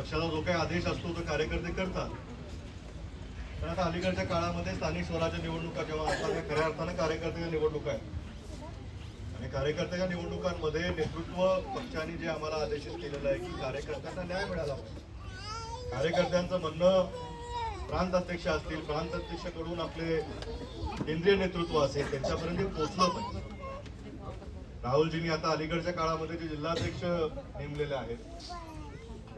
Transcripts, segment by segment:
पक्षाचा जो काही आदेश असतो तो कार्यकर्ते करतात. पण आता अलीकडच्या काळामध्ये स्थानिक स्वराज्य निवडणुका जेव्हा असतात खऱ्या अर्थानं कार्यकर्त्याच्या निवडणुका आहेत. आणि कार्यकर्त्याच्या निवडणुकांमध्ये नेतृत्व पक्षाने जे आम्हाला आदेशित केलेलं आहे की कार्यकर्त्यांना न्याय मिळाला कार्यकर्त्यांचं म्हणणं प्रांत अध्यक्ष असतील प्रांत अध्यक्षकडून आपले केंद्रीय नेतृत्व असेल त्यांच्यापर्यंत पोहोचलं पाहिजे. राहुलजींनी आता अलीकडच्या काळामध्ये जे जिल्हाध्यक्ष नेमलेले आहेत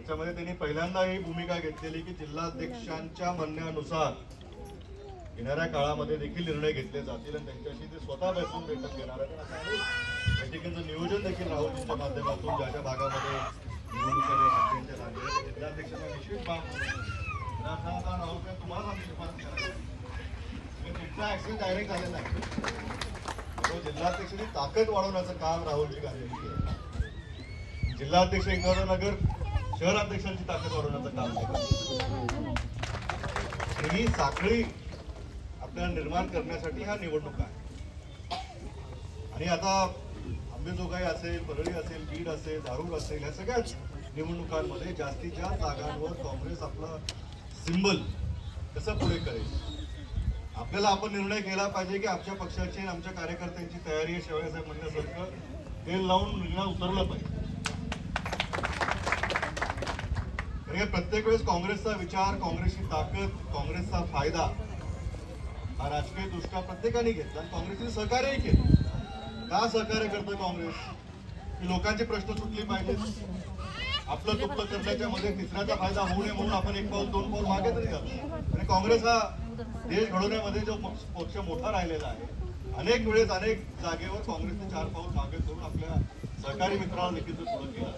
त्याच्यामध्ये त्यांनी पहिल्यांदा ही भूमिका घेतलेली की जिल्हाध्यक्षांच्या म्हणण्यानुसार येणाऱ्या काळामध्ये देखील निर्णय घेतले जातील आणि त्यांच्याशी ते स्वतः बसून बैठक घेणार आहेत. बैठकींचं नियोजन देखील राहुलजींच्या माध्यमातून ज्या ज्या भागामध्ये निवडणुका जिल्हाध्यक्षांना विशेष राहुल तुम्हाला आम्ही शिफारस करायची. डायरेक्ट आलेला आहे. तो जिल्हाध्यक्षांनी ताकद वाढवण्याचं काम राहुलजी गांधी जिल्हाध्यक्ष इंद्रनगर शहराध्यक्षांची ताकद वाढवण्याचं काम ही साखळी आपल्याला निर्माण करण्यासाठी हा निवडणूक आहे. आणि आता आंबेजोगाई असेल परळी असेल बीड असेल धारूर असेल या सगळ्याच निवडणुकांमध्ये जास्तीत जास्त जागांवर काँग्रेस आपला सिंबल कसं पुढे करेल? आपल्याला आपण निर्णय केला पाहिजे की आमच्या पक्षाची आणि आमच्या कार्यकर्त्यांची तयारी आहे शेवयासाहेब म्हणण्यासारखं. तेल लावून रिंगणात उतरलं पाहिजे. कारण प्रत्येक वेळेस काँग्रेसचा विचार काँग्रेसची ताकद काँग्रेसचा फायदा हा राजकीय दृष्ट्या प्रत्येकाने घेतला आणि काँग्रेसने सहकार्यही केलं. का सहकार्य करतं काँग्रेस? की लोकांचे प्रश्न सुटले पाहिजेत. आपलं तुपलं करण्याच्या मध्ये तिसऱ्याचा फायदा होऊ नये म्हणून आपण एक पाऊल दोन पाऊल मागे तरी घालतो आणि काँग्रेस हा देश घडवण्यामध्ये जो पक्ष मोठा राहिलेला आहे अनेक वेळेस अनेक जागेवर काँग्रेसने चार पाऊल मागे करून आपल्या सहकारी मित्राला देखील पुढे केला.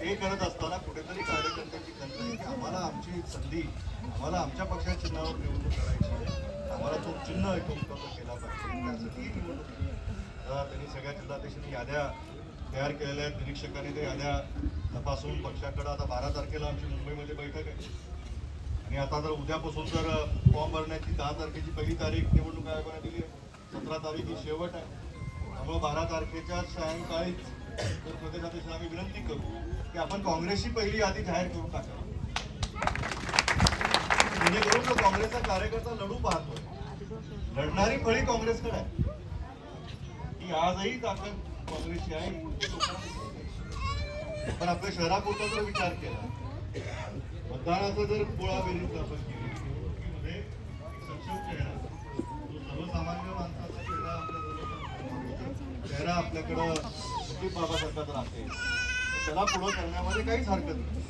ते करत असताना कुठेतरी कार्यकर्त्यांची खंत आहे की आम्हाला आमची संधी आम्हाला आमच्या पक्षाच्या चिन्हावर निवडणूक करायची आहे. आम्हाला तो चिन्ह एक उपलब्ध केला पाहिजे. त्यासाठी निवडणूक त्यांनी सगळ्या जिल्हाध्यक्षांनी याद्या तयार केलेल्या आहेत. निरीक्षकांनी त्या याद्या तपासून पक्षाकडं आता बारा तारखेला आमची मुंबईमध्ये बैठक आहे. आणि आता जर उद्यापासून जर फॉर्म भरण्याची दहा तारखेची पहिली तारीख निवडणूक आयोगाने दिली आहे. सतरा तारीख ही शेवट आहे. त्यामुळे बारा तारखेच्या सायंकाळीच तर प्रदेशाध्यक्षांना आम्ही विनंती करू की आपण काँग्रेसची पहिली यादी जाहीर करून टाकावी. जेणेकरून तो काँग्रेसचा कार्यकर्ता लढू पाहतोय. लढणारी फळी काँग्रेसकडे आहे. ती आजही ताकद काँग्रेसची आहे. पण आपल्या शहरापुरता जर विचार केला मतदानाचा जर पोळा बेरीज आपण केली मध्ये सक्षम चेहरा सर्वसामान्य माणसाचा चेहरा आपल्या चेहरा आपल्याकडं बाबासारखाच राहते. त्याला पुढं करण्यामध्ये काहीच हरकत नाही.